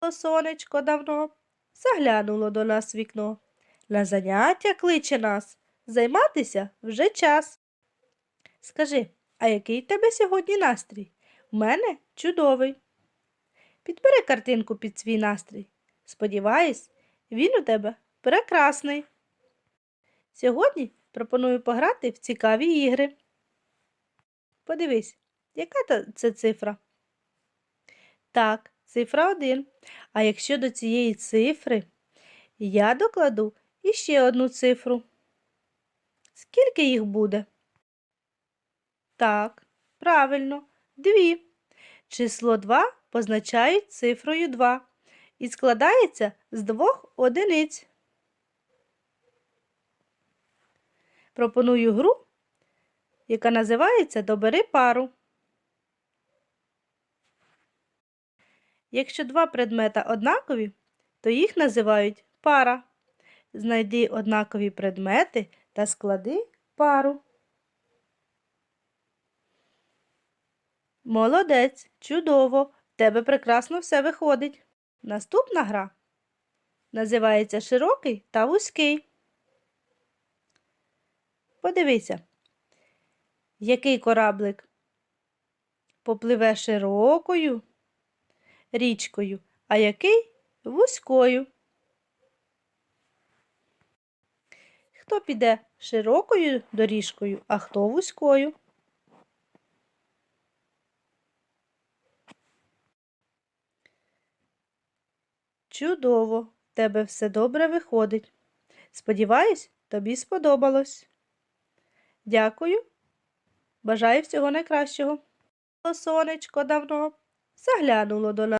Сонечко давно заглянуло до нас вікно. На заняття кличе нас. Займатися вже час. Скажи, а який в тебе сьогодні настрій? У мене чудовий. Підбери картинку під свій настрій. Сподіваюсь, він у тебе прекрасний. Сьогодні пропоную пограти в цікаві ігри. Подивись, яка це цифра? Так, цифра 1. А якщо до цієї цифри я докладу іще одну цифру. Скільки їх буде? Так, правильно, дві. Число 2 позначають цифрою 2 і складається з двох одиниць. Пропоную гру, яка називається Добери пару. Якщо два предмета однакові, то їх називають пара. Знайди однакові предмети та склади пару. Молодець, чудово, в тебе прекрасно все виходить. Наступна гра називається широкий та вузький. Подивися, який кораблик попливе широкою річкою, а який вузькою. Хто піде широкою доріжкою, а хто вузькою? Чудово, в тебе все добре виходить. Сподіваюсь, тобі сподобалось. Дякую. Бажаю всього найкращого. Сонечко давно заглянуло до нас.